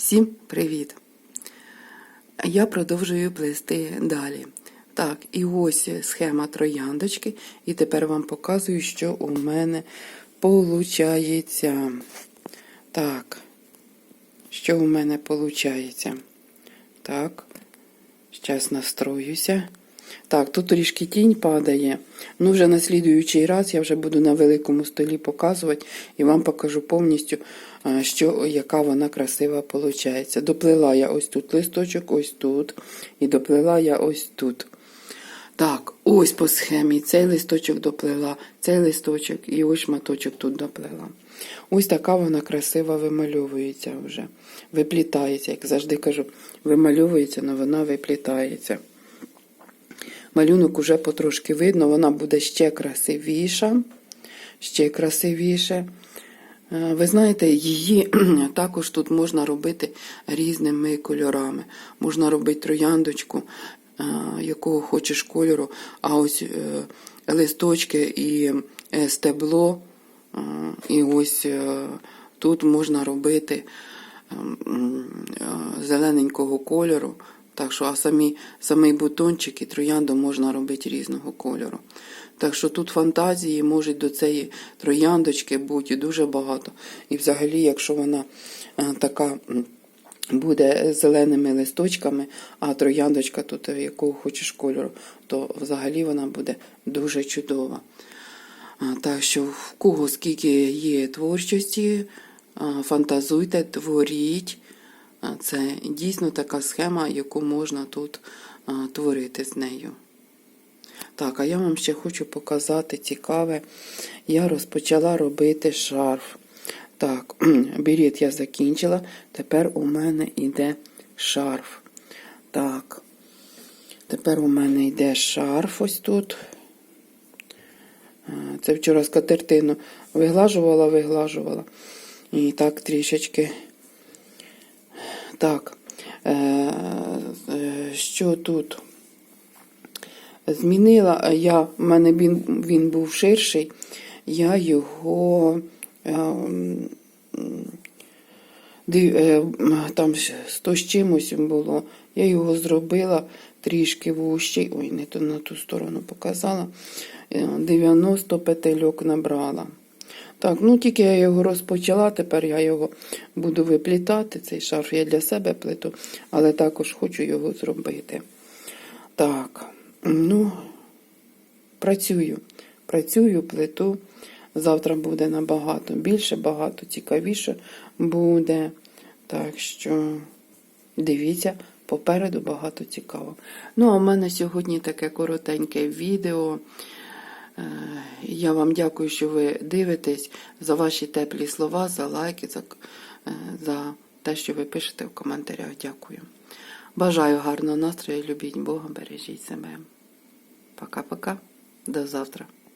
Всім привіт! Я продовжую плести далі. Так, і ось схема трояндочки, і тепер вам показую, що у мене виходить. Так, що у мене виходить? Так, зараз настроюся. Так, тут трішки тінь падає. Ну, вже на слідуючий раз я вже буду на великому столі показувати і вам покажу повністю, що, яка вона красива виходить. Доплела я ось тут листочок, ось тут. І доплела я ось тут. Так, ось по схемі. Цей листочок доплела, цей листочок і ось шматочок тут доплела. Ось така вона красиво вимальовується вже. Виплітається, як завжди кажу, вимальовується, але вона виплітається. Малюнок уже потрошки видно, вона буде ще красивіша. Ще красивіше. Е, Ви знаєте, її також тут можна робити різними кольорами. Можна робити трояндочку, е, якого хочеш кольору, а ось е, листочки і стебло. І ось тут можна робити е, зелененького кольору. Так що, а самі, самий бутончик і троянду можна робити різного кольору. Так що тут фантазії можуть до цієї трояндочки бути дуже багато. І взагалі, якщо вона е, така буде зеленими листочками, а трояндочка тут е, якого хочеш кольору, то взагалі вона буде дуже чудова. Так що в кого скільки є творчості, фантазуйте, творіть. Це дійсно така схема, яку можна тут творити з нею. Так, а я вам ще хочу показати цікаве. Я розпочала робити шарф. Так, берет я закінчила. Тепер у мене йде шарф. Так. Тепер у мене йде шарф ось тут. Це вчора скатертину виглажувала, виглажувала. І так трішечки. Так. Е, е, Що тут? Змінила я, в мене він, він був ширший, я його е, е, там 100 з чимось було. Я його зробила трішки вущий. Ой, не то на ту сторону показала. Е, 90 петельок набрала. Так, ну тільки я його розпочала, тепер я його буду виплітати. Цей шарф я для себе плету, але також хочу його зробити. Так, ну, працюю. Працюю, плету. Завтра буде набагато більше, багато цікавіше буде. Так що дивіться, попереду багато цікаво. Ну, а в мене сьогодні таке коротеньке відео. Е, Я вам дякую, що ви дивитесь за ваші теплі слова, за лайки, за, е, за те, що ви пишете в коментарях. Дякую. Бажаю гарного настрою, любіть Бога, бережіть себе. Пока-пока. До завтра.